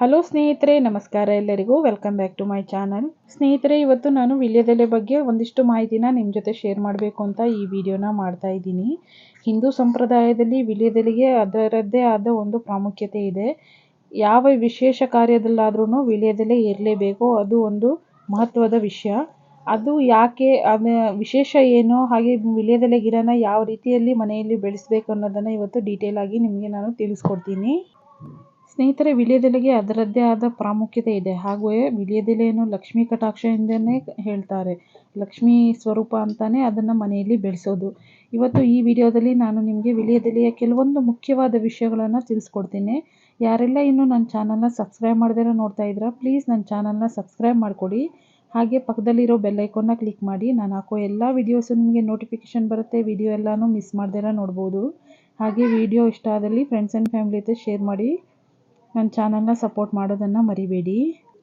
Hello ಸ್ನೇಹಿತರೆ, ನಮಸ್ಕಾರ ಎಲ್ಲರಿಗೂ. Welcome back to my channel ಸ್ನೇಹಿತರೆ, ಇವತ್ತು ನಾನು ವಿಳ್ಯದೆಲೆ ಬಗ್ಗೆ ಒಂದಿಷ್ಟು ಮಾಹಿತಿನ ನಿಮ್ಮ ಜೊತೆ ಶೇರ್ ಮಾಡಬೇಕು ಅಂತ ಈ ವಿಡಿಯೋನ ಮಾಡ್ತಾ ಇದ್ದೀನಿ. ಹಿಂದೂ ಸಂಪ್ರದಾಯದಲ್ಲಿ ವಿಳ್ಯದೆಲೆಗೆ ಅದರದ್ದೇ ಆದ ಒಂದು ಪ್ರಾಮುಖ್ಯತೆ ಇದೆ. ಯಾವ ವಿಶೇಷ ಕಾರ್ಯದಲ್ಲಾದ್ರೂ ವಿಳ್ಯದೆಲೆ ಇರಲೇಬೇಕು. ಅದು ಒಂದು ಮಹತ್ವದ ವಿಷಯ. ಅದು ಯಾಕೆ, ಅದ ವಿಶೇಷ ಏನು, ಹಾಗೆ ವಿಳ್ಯದೆಲೆ ಗಿಡನ ಯಾವ ರೀತಿಯಲ್ಲಿ ಮನೆಯಲ್ಲಿ ಬೆಳೆಸಬೇಕು ಅನ್ನೋದನ್ನು ಇವತ್ತು ಡೀಟೇಲ್ ಆಗಿ ನಿಮಗೆ ನಾನು ತಿಳಿಸ್ಕೊಡ್ತೀನಿ. ಸ್ನೇಹಿತರೆ, ವಿಳ್ಯದೆಲೆಗೆ ಅದರದ್ದೇ ಆದ ಪ್ರಾಮುಖ್ಯತೆ ಇದೆ. ಹಾಗೆಯೇ ವಿಳ್ಯದೆಲೆಯನ್ನು ಲಕ್ಷ್ಮೀ ಕಟಾಕ್ಷ ಎಂದೇ ಹೇಳ್ತಾರೆ. ಲಕ್ಷ್ಮೀ ಸ್ವರೂಪ ಅಂತಾನೆ ಅದನ್ನು ಮನೆಯಲ್ಲಿ ಬೆಳೆಸೋದು. ಇವತ್ತು ಈ ವಿಡಿಯೋದಲ್ಲಿ ನಾನು ನಿಮಗೆ ವಿಳ್ಯದೆಲೆಯ ಕೆಲವೊಂದು ಮುಖ್ಯವಾದ ವಿಷಯಗಳನ್ನು ತಿಳಿಸ್ಕೊಡ್ತೀನಿ. ಯಾರೆಲ್ಲ ಇನ್ನೂ ನನ್ನ ಚಾನಲ್ನ ಸಬ್ಸ್ಕ್ರೈಬ್ ಮಾಡದಿರೋ ನೋಡ್ತಾ ಇದ್ದೀರಾ ಪ್ಲೀಸ್ ನನ್ನ ಚಾನಲ್ನ ಸಬ್ಸ್ಕ್ರೈಬ್ ಮಾಡಿಕೊಡಿ. ಹಾಗೆ ಪಕ್ಕದಲ್ಲಿರೋ ಬೆಲ್ ಐಕಾನ್ನ ಕ್ಲಿಕ್ ಮಾಡಿ. ನಾನು ಹಾಕೋ ಎಲ್ಲ ವಿಡಿಯೋಸು ನಿಮಗೆ ನೋಟಿಫಿಕೇಷನ್ ಬರುತ್ತೆ. ವಿಡಿಯೋ ಎಲ್ಲನೂ ಮಿಸ್ ಮಾಡ್ದಿರ ನೋಡ್ಬೋದು. ಹಾಗೆ ವಿಡಿಯೋ ಇಷ್ಟ ಆದಲ್ಲಿ ಫ್ರೆಂಡ್ಸ್ ಆ್ಯಂಡ್ ಫ್ಯಾಮಿಲಿ ಜೊತೆ ಶೇರ್ ಮಾಡಿ. ನನ್ನ ಚಾನಲ್ನ ಸಪೋರ್ಟ್ ಮಾಡೋದನ್ನು ಮರಿಬೇಡಿ.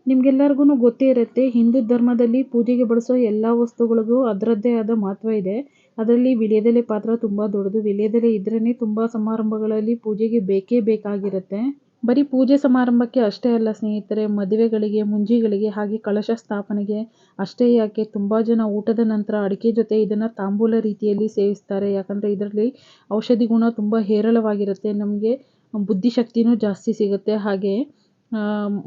ನಿಮಗೆಲ್ಲರಿಗೂ ಗೊತ್ತೇ ಇರುತ್ತೆ, ಹಿಂದೂ ಧರ್ಮದಲ್ಲಿ ಪೂಜೆಗೆ ಬಳಸೋ ಎಲ್ಲ ವಸ್ತುಗಳಿಗೂ ಅದರದ್ದೇ ಆದ ಮಹತ್ವ ಇದೆ. ಅದರಲ್ಲಿ ವಿಳ್ಯದೆಲೆ ಪಾತ್ರ ತುಂಬ ದೊಡ್ಡದು. ವಿಳ್ಯದೆಲೆ ಇದ್ರೇ ತುಂಬ ಸಮಾರಂಭಗಳಲ್ಲಿ ಪೂಜೆಗೆ ಬೇಕೇ ಬೇಕಾಗಿರುತ್ತೆ. ಬರೀ ಪೂಜೆ ಸಮಾರಂಭಕ್ಕೆ ಅಷ್ಟೇ ಅಲ್ಲ ಸ್ನೇಹಿತರೆ, ಮದುವೆಗಳಿಗೆ, ಮುಂಜಿಗಳಿಗೆ, ಹಾಗೆ ಕಳಶ ಸ್ಥಾಪನೆಗೆ ಅಷ್ಟೇ ಯಾಕೆ ತುಂಬ ಜನ ಊಟದ ನಂತರ ಅಡಿಕೆ ಜೊತೆ ಇದನ್ನು ತಾಂಬೂಲ ರೀತಿಯಲ್ಲಿ ಸೇವಿಸ್ತಾರೆ. ಯಾಕಂದರೆ ಇದರಲ್ಲಿ ಔಷಧಿ ಗುಣ ತುಂಬ ಹೇರಳವಾಗಿರುತ್ತೆ. ನಮಗೆ ಬುದ್ಧಿಶಕ್ತಿನೂ ಜಾಸ್ತಿ ಸಿಗುತ್ತೆ. ಹಾಗೆ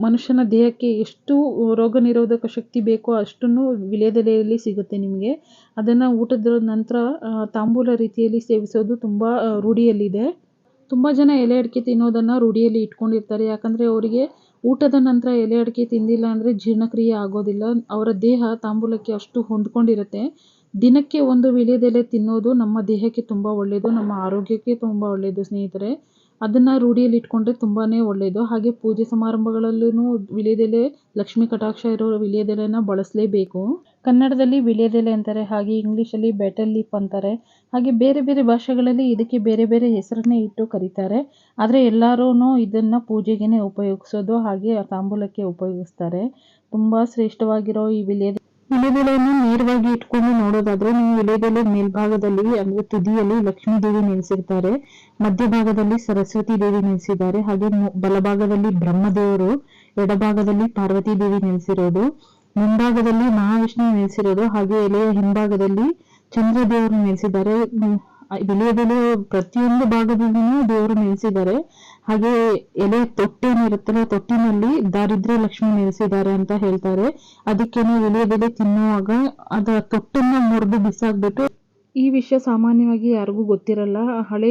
ಮನುಷ್ಯನ ದೇಹಕ್ಕೆ ಎಷ್ಟು ರೋಗ ನಿರೋಧಕ ಶಕ್ತಿ ಬೇಕೋ ಅಷ್ಟನ್ನು ವಿಳ್ಯದೆಲೆಯಲ್ಲಿ ಸಿಗುತ್ತೆ ನಿಮಗೆ. ಅದನ್ನು ಊಟದ ನಂತರ ತಾಂಬೂಲ ರೀತಿಯಲ್ಲಿ ಸೇವಿಸೋದು ತುಂಬ ರೂಢಿಯಲ್ಲಿದೆ. ತುಂಬ ಜನ ಎಲೆ ಅಡಿಕೆ ತಿನ್ನೋದನ್ನು ರೂಢಿಯಲ್ಲಿ ಇಟ್ಕೊಂಡಿರ್ತಾರೆ. ಯಾಕಂದರೆ ಅವರಿಗೆ ಊಟದ ನಂತರ ಎಲೆ ಅಡಿಕೆ ತಿಂದಿಲ್ಲ ಅಂದರೆ ಜೀರ್ಣಕ್ರಿಯೆ ಆಗೋದಿಲ್ಲ. ಅವರ ದೇಹ ತಾಂಬೂಲಕ್ಕೆ ಅಷ್ಟು ಹೊಂದ್ಕೊಂಡಿರುತ್ತೆ. ದಿನಕ್ಕೆ ಒಂದು ವೀಳ್ಯದೆಲೆ ತಿನ್ನೋದು ನಮ್ಮ ದೇಹಕ್ಕೆ ತುಂಬ ಒಳ್ಳೆಯದು ನಮ್ಮ ಆರೋಗ್ಯಕ್ಕೆ ತುಂಬ ಒಳ್ಳೆಯದು ಸ್ನೇಹಿತರೆ. ಅದನ್ನು ರೂಢಿಯಲ್ಲಿ ಇಟ್ಕೊಂಡ್ರೆ ತುಂಬಾ ಒಳ್ಳೆಯದು ಹಾಗೆ ಪೂಜೆ ಸಮಾರಂಭಗಳಲ್ಲೂ ವಿಳ್ಯದೆಲೆ, ಲಕ್ಷ್ಮಿ ಕಟಾಕ್ಷ ಇರೋ ವಿಳ್ಯದೆಲೆನ ಬಳಸಲೇಬೇಕು. ಕನ್ನಡದಲ್ಲಿ ವಿಳ್ಯದೆಲೆ ಅಂತಾರೆ, ಹಾಗೆ ಇಂಗ್ಲೀಷಲ್ಲಿ ಬೆಟಲ್ ಲೀಪ್ ಅಂತಾರೆ. ಹಾಗೆ ಬೇರೆ ಬೇರೆ ಭಾಷೆಗಳಲ್ಲಿ ಇದಕ್ಕೆ ಬೇರೆ ಬೇರೆ ಹೆಸರನ್ನೇ ಇಟ್ಟು ಕರೀತಾರೆ. ಆದರೆ ಎಲ್ಲರೂ ಇದನ್ನು ಪೂಜೆಗೆ ಉಪಯೋಗಿಸೋದು ಹಾಗೆ ತಾಂಬೂಲಕ್ಕೆ ಉಪಯೋಗಿಸ್ತಾರೆ. ತುಂಬ ಶ್ರೇಷ್ಠವಾಗಿರೋ ಈ ವಿಳ್ಯದೆಲೆ ವಿಳೆದೆಲೆಯನ್ನು ನೇರವಾಗಿ ಇಟ್ಕೊಂಡು ನೋಡೋದಾದ್ರೆ ನೀವು ವಿಳೆದೆಲೆ ಮೇಲ್ಭಾಗದಲ್ಲಿ ಅಂದ್ರೆ ತುದಿಯಲ್ಲಿ ಲಕ್ಷ್ಮೀ ದೇವಿ ನೆಲೆಸಿರ್ತಾರೆ, ಮಧ್ಯಭಾಗದಲ್ಲಿ ಸರಸ್ವತಿ ದೇವಿ ನೆಲೆಸಿದ್ದಾರೆ, ಹಾಗೆ ಬಲಭಾಗದಲ್ಲಿ ಬ್ರಹ್ಮದೇವರು, ಎಡಭಾಗದಲ್ಲಿ ಪಾರ್ವತಿ ದೇವಿ ನೆಲೆಸಿರೋದು, ಮುಂಭಾಗದಲ್ಲಿ ಮಹಾವಿಷ್ಣು ನೆಲೆಸಿರೋದು, ಹಾಗೆ ಎಲೆಯ ಹಿಂಭಾಗದಲ್ಲಿ ಚಂದ್ರ ದೇವರು ನೆಲೆಸಿದ್ದಾರೆ ವಿಳೆದೆಲೆ ಪ್ರತಿಯೊಂದು ಭಾಗದಲ್ಲಿನೂ ದೇವರು ನೆಲೆಸಿದ್ದಾರೆ. ಹಾಗೆ ಎಲೆ ತೊಟ್ಟೇನಿರುತ್ತಲ್ಲ ತೊಟ್ಟಿನಲ್ಲಿ ದಾರಿದ್ರ್ಯ ಲಕ್ಷ್ಮಿ ನೆಲೆಸಿದ್ದಾರೆ ಅಂತ ಹೇಳ್ತಾರೆ. ಅದಕ್ಕೇನೆ ವಿಳೆದೆಲೆ ತಿನ್ನುವಾಗ ಅದ ತೊಟ್ಟನ್ನ ಮುರಿದು ಬಿಸಾಕ್ಬಿಟ್ಟು ಈ ವಿಷಯ ಸಾಮಾನ್ಯವಾಗಿ ಯಾರಿಗೂ ಗೊತ್ತಿರಲ್ಲ. ಹಳೆ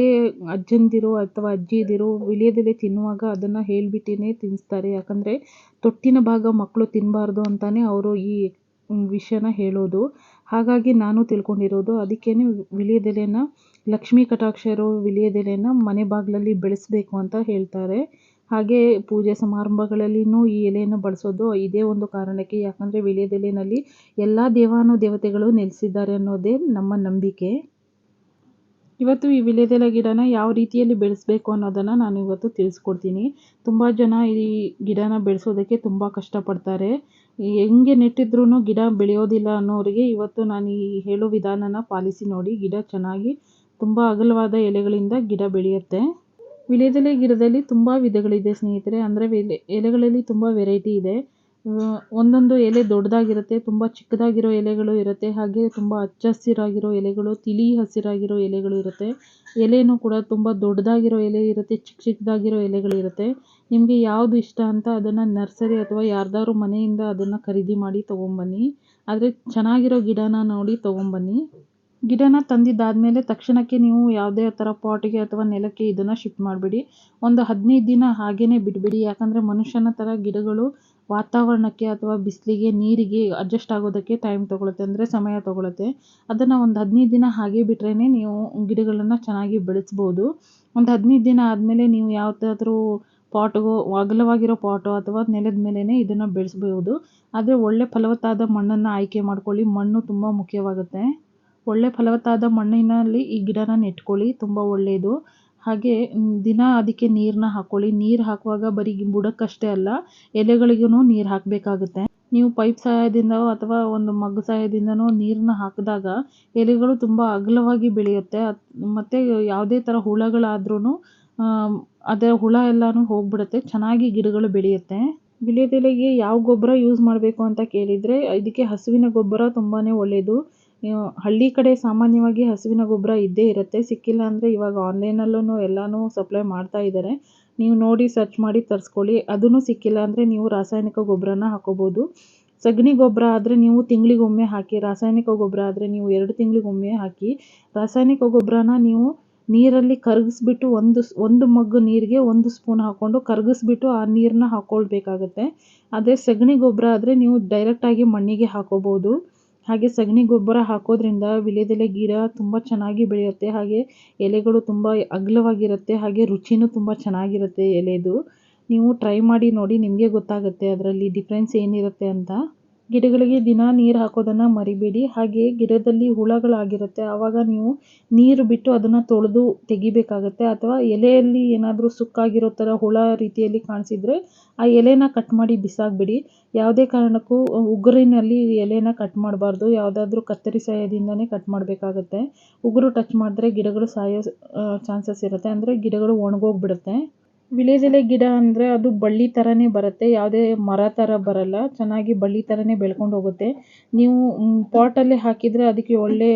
ಅಜ್ಜಂದಿರು ಅಥವಾ ಅಜ್ಜಿದಿರು ವಿಳಿಯದೆಲೆ ತಿನ್ನುವಾಗ ಅದನ್ನ ಹೇಳ್ಬಿಟ್ಟಿನೇ ತಿನ್ಸ್ತಾರೆ. ಯಾಕಂದ್ರೆ ತೊಟ್ಟಿನ ಭಾಗ ಮಕ್ಕಳು ತಿನ್ನಬಾರ್ದು ಅಂತಾನೆ ಅವರು ಈ ವಿಷಯನ ಹೇಳೋದು. ಹಾಗಾಗಿ ನಾನು ತಿಳ್ಕೊಂಡಿರೋದು, ಅದಕ್ಕೇನೆ ವಿಳ್ಯದೆಲೆನ ಲಕ್ಷ್ಮೀ ಕಟಾಕ್ಷ ಇರೋ ವಿಳ್ಯದೆಲೆನ ಮನೆ ಬಾಗಿಲಲ್ಲಿ ಬೆಳೆಸಬೇಕು ಅಂತ ಹೇಳ್ತಾರೆ. ಹಾಗೆ ಪೂಜೆ ಸಮಾರಂಭಗಳಲ್ಲಿನೂ ಈ ಎಲೆಯನ್ನು ಬಳಸೋದು ಇದೇ ಒಂದು ಕಾರಣಕ್ಕೆ. ಯಾಕಂದರೆ ವಿಳ್ಯದೆಲೆಯಲ್ಲಿ ಎಲ್ಲ ದೇವಾನು ದೇವತೆಗಳು ನೆಲೆಸಿದ್ದಾರೆ ಅನ್ನೋದೇ ನಮ್ಮ ನಂಬಿಕೆ. ಇವತ್ತು ಈ ವಿಳ್ಯದೆಲೆ ಗಿಡನ ಯಾವ ರೀತಿಯಲ್ಲಿ ಬೆಳೆಸಬೇಕು ಅನ್ನೋದನ್ನು ನಾನು ಇವತ್ತು ತಿಳಿಸ್ಕೊಡ್ತೀನಿ. ತುಂಬ ಜನ ಈ ಗಿಡನ ಬೆಳೆಸೋದಕ್ಕೆ ತುಂಬ ಕಷ್ಟಪಡ್ತಾರೆ. ಹೆಂಗೆ ನೆಟ್ಟಿದ್ರೂ ಗಿಡ ಬೆಳೆಯೋದಿಲ್ಲ ಅನ್ನೋರಿಗೆ ಇವತ್ತು ನಾನು ಈ ಹೇಳೋ ವಿಧಾನನ ಪಾಲಿಸಿ ನೋಡಿ. ಗಿಡ ಚೆನ್ನಾಗಿ ತುಂಬ ಅಗಲವಾದ ಎಲೆಗಳಿಂದ ಗಿಡ ಬೆಳೆಯುತ್ತೆ. ವಿಳ್ಯದೆಲೆ ಗಿಡದಲ್ಲಿ ತುಂಬ ವಿಧಗಳಿದೆ ಸ್ನೇಹಿತರೆ. ಅಂದರೆ ಎಲೆ ಎಲೆಗಳಲ್ಲಿ ತುಂಬ ವೆರೈಟಿ ಇದೆ. ಒಂದೊಂದು ಎಲೆ ದೊಡ್ಡದಾಗಿರುತ್ತೆ, ತುಂಬ ಚಿಕ್ಕದಾಗಿರೋ ಎಲೆಗಳು ಇರುತ್ತೆ, ಹಾಗೆ ತುಂಬ ಹಚ್ಚ ಹಸಿರಾಗಿರೋ ಎಲೆಗಳು, ತಿಳಿ ಹಸಿರಾಗಿರೋ ಎಲೆಗಳು ಇರುತ್ತೆ. ಎಲೆನೂ ಕೂಡ ತುಂಬ ದೊಡ್ಡದಾಗಿರೋ ಎಲೆ ಇರುತ್ತೆ ಚಿಕ್ಕ ಚಿಕ್ಕದಾಗಿರೋ ಎಲೆಗಳು ಇರುತ್ತೆ. ನಿಮಗೆ ಯಾವುದು ಇಷ್ಟ ಅಂತ ಅದನ್ನು ನರ್ಸರಿ ಅಥವಾ ಯಾರ್ದಾದ್ರು ಮನೆಯಿಂದ ಅದನ್ನು ಖರೀದಿ ಮಾಡಿ ತೊಗೊಂಬನ್ನಿ. ಆದರೆ ಚೆನ್ನಾಗಿರೋ ಗಿಡನ ನೋಡಿ ತೊಗೊಂಬನ್ನಿ. ಗಿಡನ ತಂದಿದ್ದಾದಮೇಲೆ ತಕ್ಷಣಕ್ಕೆ ನೀವು ಯಾವುದೇ ಥರ ಪಾಟಿಗೆ ಅಥವಾ ನೆಲಕ್ಕೆ ಇದನ್ನು ಶಿಫ್ಟ್ ಮಾಡಿಬಿಡಿ. ಒಂದು ಹದಿನೈದು ದಿನ ಹಾಗೇ ಬಿಡಬೇಡಿ. ಯಾಕಂದರೆ ಮನುಷ್ಯನ ಥರ ಗಿಡಗಳು ವಾತಾವರಣಕ್ಕೆ ಅಥವಾ ಬಿಸಿಲಿಗೆ, ನೀರಿಗೆ ಅಡ್ಜಸ್ಟ್ ಆಗೋದಕ್ಕೆ ಟೈಮ್ ತೊಗೊಳುತ್ತೆ, ಅಂದರೆ ಸಮಯ ತೊಗೊಳುತ್ತೆ. ಅದನ್ನು ಒಂದು ಹದಿನೈದು ದಿನ ಹಾಗೆ ಬಿಟ್ರೇ ನೀವು ಗಿಡಗಳನ್ನು ಚೆನ್ನಾಗಿ ಬೆಳೆಸ್ಬೋದು. ಒಂದು ಹದಿನೈದು ದಿನ ಆದಮೇಲೆ ನೀವು ಯಾವುದಾದ್ರೂ ಪಾಟ್ಗೋ, ಅಗಲವಾಗಿರೋ ಪಾಟೋ ಅಥವಾ ನೆಲದ ಮೇಲೇ ಇದನ್ನು ಬೆಳೆಸ್ಬೋದು. ಆದರೆ ಒಳ್ಳೆ ಫಲವತ್ತಾದ ಮಣ್ಣನ್ನು ಆಯ್ಕೆ ಮಾಡ್ಕೊಳ್ಳಿ. ಮಣ್ಣು ತುಂಬ ಮುಖ್ಯವಾಗುತ್ತೆ. ಒಳ್ಳೆ ಫಲವತ್ತಾದ ಮಣ್ಣಿನಲ್ಲಿ ಈ ಗಿಡನ ನೆಟ್ಕೊಳ್ಳಿ, ತುಂಬ ಒಳ್ಳೆಯದು. ಹಾಗೆ ದಿನ ಅದಕ್ಕೆ ನೀರನ್ನ ಹಾಕ್ಕೊಳ್ಳಿ ನೀರು ಹಾಕುವಾಗ ಬರೀ ಬುಡಕ್ಕಷ್ಟೇ ಅಲ್ಲ ಎಲೆಗಳಿಗೂ ನೀರು ಹಾಕಬೇಕಾಗುತ್ತೆ. ನೀವು ಪೈಪ್ ಸಹಾಯದಿಂದ ಅಥವಾ ಒಂದು ಮಗ್ ಸಹಾಯದಿಂದನೋ ನೀರನ್ನ ಹಾಕಿದಾಗ ಎಲೆಗಳು ತುಂಬ ಅಗಲವಾಗಿ ಬೆಳೆಯುತ್ತೆ. ಮತ್ತು ಯಾವುದೇ ಥರ ಹುಳಗಳಾದ್ರೂ ಅದರ ಹುಳ ಎಲ್ಲನೂ ಹೋಗ್ಬಿಡುತ್ತೆ. ಚೆನ್ನಾಗಿ ಗಿಡಗಳು ಬೆಳೆಯುತ್ತೆ. ವಿಳ್ಯದೆಲೆಗೆ ಯಾವ ಗೊಬ್ಬರ ಯೂಸ್ ಮಾಡಬೇಕು ಅಂತ ಕೇಳಿದರೆ, ಇದಕ್ಕೆ ಹಸುವಿನ ಗೊಬ್ಬರ ತುಂಬಾ ಒಳ್ಳೆಯದು. ಹಳ್ಳಿ ಕಡೆ ಸಾಮಾನ್ಯವಾಗಿ ಹಸುವಿನ ಗೊಬ್ಬರ ಇದ್ದೇ ಇರುತ್ತೆ. ಸಿಕ್ಕಿಲ್ಲ ಅಂದರೆ ಇವಾಗ ಆನ್ಲೈನಲ್ಲೂ ಎಲ್ಲನೂ ಸಪ್ಲೈ ಮಾಡ್ತಾ ಇದ್ದಾರೆ ನೀವು ನೋಡಿ ಸರ್ಚ್ ಮಾಡಿ ತರಿಸ್ಕೊಳ್ಳಿ. ಅದೂ ಸಿಕ್ಕಿಲ್ಲ ಅಂದರೆ ನೀವು ರಾಸಾಯನಿಕ ಗೊಬ್ಬರನ ಹಾಕೋಬೋದು. ಸಗಣಿ ಗೊಬ್ಬರ ಆದರೆ ನೀವು ತಿಂಗಳಿಗೊಮ್ಮೆ ಹಾಕಿ, ರಾಸಾಯನಿಕ ಗೊಬ್ಬರ ಆದರೆ ನೀವು ಎರಡು ತಿಂಗಳಿಗೊಮ್ಮೆ ಹಾಕಿ, ರಾಸಾಯನಿಕ ಗೊಬ್ಬರನ ನೀವು ನೀರಲ್ಲಿ ಕರಗಿಸ್ಬಿಟ್ಟು ಒಂದು ಒಂದು ಮಗ್ಗು ನೀರಿಗೆ ಒಂದು ಸ್ಪೂನ್ ಹಾಕ್ಕೊಂಡು ಕರಗಿಸ್ಬಿಟ್ಟು ಆ ನೀರನ್ನ ಹಾಕ್ಕೊಳ್ಬೇಕಾಗತ್ತೆ ಅದೇ ಸಗಣಿ ಗೊಬ್ಬರ ಆದರೆ ನೀವು ಡೈರೆಕ್ಟಾಗಿ ಮಣ್ಣಿಗೆ ಹಾಕೋಬೋದು. ಹಾಗೆ ಸಗಣಿ ಗೊಬ್ಬರ ಹಾಕೋದ್ರಿಂದ ವೀಳ್ಯದೆಲೆ ಗಿಡ ತುಂಬ ಚೆನ್ನಾಗಿ ಬೆಳೆಯುತ್ತೆ, ಹಾಗೆ ಎಲೆಗಳು ತುಂಬ ಅಗಲವಾಗಿರುತ್ತೆ, ಹಾಗೆ ರುಚಿನೂ ತುಂಬ ಚೆನ್ನಾಗಿರುತ್ತೆ ಎಲೆದು. ನೀವು ಟ್ರೈ ಮಾಡಿ ನೋಡಿ ನಿಮಗೆ ಗೊತ್ತಾಗುತ್ತೆ ಅದರಲ್ಲಿ ಡಿಫ್ರೆನ್ಸ್ ಏನಿರುತ್ತೆ ಅಂತ. ಗಿಡಗಳಿಗೆ ದಿನ ನೀರು ಹಾಕೋದನ್ನು ಮರಿಬೇಡಿ. ಹಾಗೆ ಗಿಡದಲ್ಲಿ ಹುಳಗಳಾಗಿರುತ್ತೆ. ಆವಾಗ ನೀವು ನೀರು ಬಿಟ್ಟು ಅದನ್ನು ತೊಳೆದು ತೆಗಿಬೇಕಾಗುತ್ತೆ. ಅಥವಾ ಎಲೆಯಲ್ಲಿ ಏನಾದರೂ ಸುಕ್ಕಾಗಿರೋ ಥರ ಹುಳ ರೀತಿಯಲ್ಲಿ ಕಾಣಿಸಿದ್ರೆ ಆ ಎಲೆನ ಕಟ್ ಮಾಡಿ ಬಿಸಾಕ್ಬಿಡಿ. ಯಾವುದೇ ಕಾರಣಕ್ಕೂ ಉಗುರಿನಲ್ಲಿ ಎಲೆನ ಕಟ್ ಮಾಡಬಾರ್ದು. ಯಾವುದಾದ್ರೂ ಕತ್ತರಿ ಸಹಾಯದಿಂದನೇ ಕಟ್ ಮಾಡಬೇಕಾಗತ್ತೆ. ಉಗುರು ಟಚ್ ಮಾಡಿದ್ರೆ ಗಿಡಗಳು ಸಾಯೋ ಚಾನ್ಸಸ್ ಇರುತ್ತೆ. ಅಂದರೆ ಗಿಡಗಳು ಒಣಗೋಗ್ಬಿಡುತ್ತೆ. ವಿಳ್ಯದೆಲೆ ಗಿಡ ಅಂದರೆ ಅದು ಬಳ್ಳಿ ಥರನೇ ಬರುತ್ತೆ. ಯಾವುದೇ ಮರ ಥರ ಬರಲ್ಲ. ಚೆನ್ನಾಗಿ ಬಳ್ಳಿ ಥರನೇ ಬೆಳ್ಕೊಂಡು ಹೋಗುತ್ತೆ. ನೀವು ಪಾಟಲ್ಲಿ ಹಾಕಿದರೆ ಅದಕ್ಕೆ ಒಳ್ಳೆ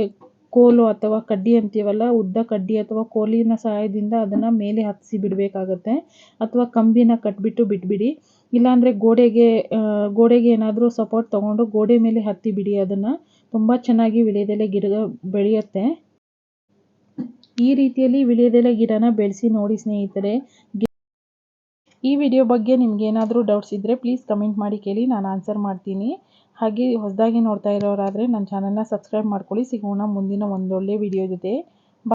ಕೋಲು ಅಥವಾ ಕಡ್ಡಿ ಅಂತೀವಲ್ಲ, ಉದ್ದ ಕಡ್ಡಿ ಅಥವಾ ಕೋಲಿನ ಸಹಾಯದಿಂದ ಅದನ್ನು ಮೇಲೆ ಹತ್ತಿಸಿ ಬಿಡಬೇಕಾಗತ್ತೆ. ಅಥವಾ ಕಂಬಿನ ಕಟ್ಟಿಬಿಟ್ಟು ಬಿಟ್ಬಿಡಿ. ಇಲ್ಲಾಂದರೆ ಗೋಡೆಗೆ ಗೋಡೆಗೆ ಏನಾದರೂ ಸಪೋರ್ಟ್ ತೊಗೊಂಡು ಗೋಡೆ ಮೇಲೆ ಹತ್ತಿ ಬಿಡಿ ಅದನ್ನು. ತುಂಬ ಚೆನ್ನಾಗಿ ವೀಳ್ಯದೆಲೆ ಗಿಡ ಬೆಳೆಯುತ್ತೆ. ಈ ರೀತಿಯಲ್ಲಿ ವೀಳ್ಯದೆಲೆ ಗಿಡನ ಬೆಳೆಸಿ ನೋಡಿ ಸ್ನೇಹಿತರೆ. ಈ ವಿಡಿಯೋ ಬಗ್ಗೆ ನಿಮ್ಗೇನಾದರೂ ಡೌಟ್ಸ್ ಇದ್ದರೆ ಪ್ಲೀಸ್ ಕಮೆಂಟ್ ಮಾಡಿ ಕೇಳಿ, ನಾನು ಆನ್ಸರ್ ಮಾಡ್ತೀನಿ. ಹಾಗೆ ಹೊಸದಾಗಿ ನೋಡ್ತಾ ಇರೋರಾದರೆ ನನ್ನ ಚಾನಲ್ನ ಸಬ್ಸ್ಕ್ರೈಬ್ ಮಾಡ್ಕೊಳ್ಳಿ. ಸಿಗೋಣ ಮುಂದಿನ ಒಂದೊಳ್ಳೆ ವಿಡಿಯೋ ಜೊತೆ.